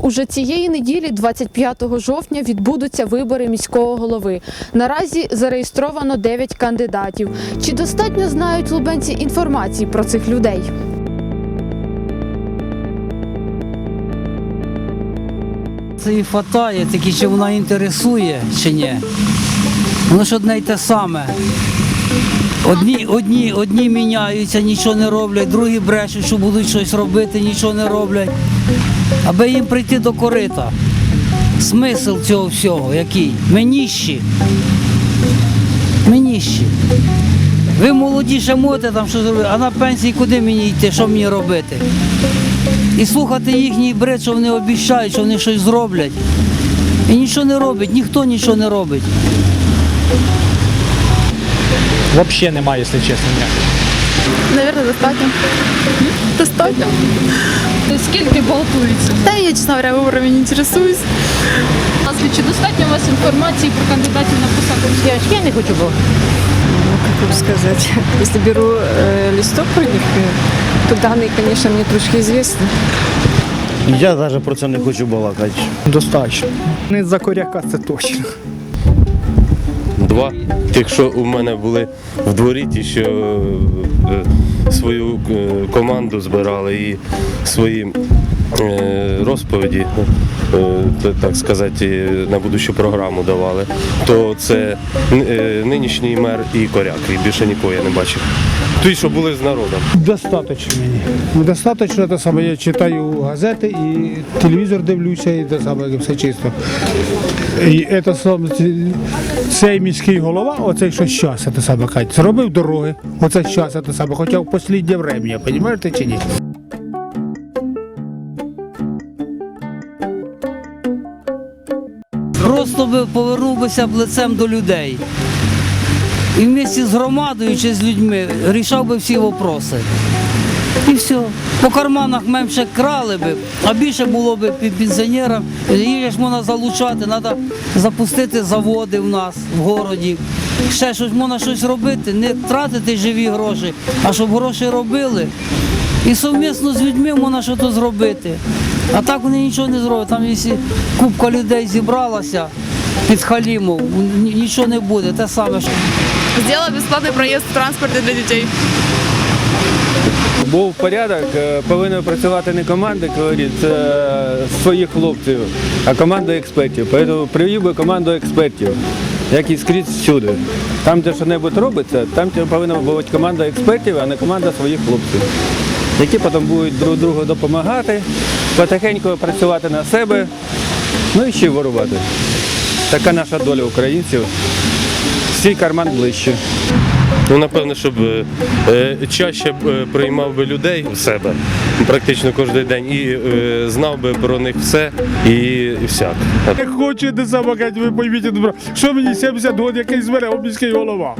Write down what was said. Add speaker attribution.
Speaker 1: Уже цієї неділі, 25 жовтня, відбудуться вибори міського голови. Наразі зареєстровано 9 кандидатів. Чи достатньо знають лубенці інформації про цих людей?
Speaker 2: Це і хватає, тільки чи вона інтересує чи ні. Воно ж одне й те саме. Одні, одні, одні міняються, нічого не роблять, другі брешуть, що будуть щось робити, нічого не роблять. Аби їм прийти до корита. Смисл цього всього який? Ми ніщі. Ми ніщі. Ви молоді ще можете там щось робити, а на пенсії куди мені йти, що мені робити? І слухати їхній бред, що вони обіцяють, що вони щось зроблять. І нічого не робить, ніхто нічого не робить.
Speaker 3: Взагалі немає, якщо чесно. ніякого.
Speaker 4: Наверное, достатньо. Достатньо.
Speaker 1: Скільки балотується?
Speaker 4: Да, я, честно говоря, выборами не интересуюсь.
Speaker 1: Чи достатньо у вас інформації про кандидатів на посаду?
Speaker 5: Я не хочу бо.
Speaker 6: ну, как вам сказать, если беру э, листок про них, э, то данные, конечно, мне трошки известны.
Speaker 7: Я навіть про це не хочу балакати.
Speaker 3: Достатньо. Не за коряка це точно.
Speaker 8: Два. Тих, що у мене були в дворі, ті, що е, свою е, команду збирали і свої е, розповіді, е, так сказати, на будущу програму давали, то це е, нинішній мер і коряк. І більше нікого я не бачив. Ті, що були з народом.
Speaker 9: Достаточно мені. Достаточно те саме. Я читаю газети і телевізор дивлюся, і те саме все чисто. І це саме цей міський голова, оцей що щас, те саме кажуть, зробив дороги, оце щас, те саме, хоча в останнє время, розумієте чи ні?
Speaker 2: Просто би повернув бися б лицем до людей. І вместе з громадою чи з людьми рішав би всі вопроси. І все. По карманах менше крали би, а більше було б пенсіонерам. Їх ж можна залучати, треба запустити заводи в нас в городі. Ще щось можна щось робити, не тратити живі гроші, а щоб гроші робили. І совмісно з людьми можна щось зробити. А так вони нічого не зроблять. Там якщо купка людей зібралася під халімов, нічого не буде. Те саме,
Speaker 4: Сделала бесплатный проезд в транспорте для детей.
Speaker 10: Був порядок, е, повинна працювати не команда, е, своїх хлопців, а команда експертів. Тому привів би команду експертів, як і скрізь всюди. Там, де що-небудь робиться, там повинна бути команда експертів, а не команда своїх хлопців, які потім будуть друг другу допомагати, потихеньку працювати на себе, ну і ще й ворувати. Така наша доля українців. Всій карман ближче.
Speaker 8: Ну, напевно, щоб е, е, чаще е, приймав би людей в себе практично кожен день і е, знав би про них все і, і всяк.
Speaker 9: Не хочу те саме ви пойміть, добро. що мені 70 років, який збере обміський голова.